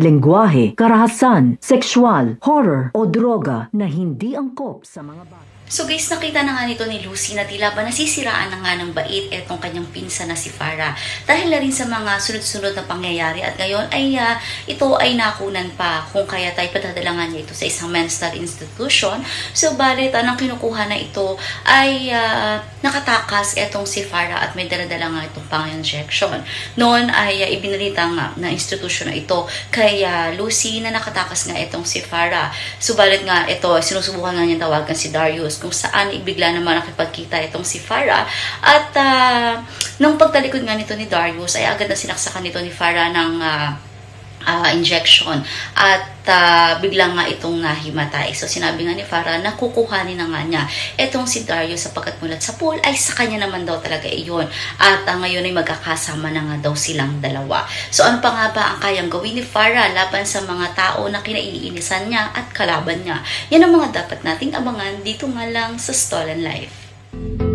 lengguwahe, karahasan, sexual, horror o droga na hindi angkop sa mga bata. So guys, nakita na nga nito ni Lucy na tila ba nasisiraan na nga ng bait etong kanyang pinsa na si Farah. Dahil na rin sa mga sunod-sunod na pangyayari at ngayon ay ah, ito ay nakunan pa kung kaya tayo padadalangan niya ito sa isang mental institution. So balit anong kinukuha na ito ay ah, nakatakas etong si Farah at may daladala nga itong pang-injection. Noon ay ah, ibinalita nga na institution na ito kay ah, Lucy na nakatakas nga itong si Farah. Subalit nga ito, sinusubukan nga niya tawagan si Darius kung saan ibigla naman nakipagkita itong si Farah. At ah, nung pagtalikod nga nito ni Darius ay agad na sinaksakan nito ni Farah ng ah, ah, injection at ah, bigla nga itong nahimatay. So sinabi nga ni Farah na kukuhanin na nga niya itong si Darius sapagkat mulat sa pool ay sa kanya naman daw talaga iyon. At ah, ngayon ay magkakasama na nga daw silang dalawa. So ano pa nga ba ang kayang gawin ni Farah laban sa mga tao na kinaiinisan niya at kalaban niya? Yan ang mga dapat nating abangan dito nga lang sa Stolen Life.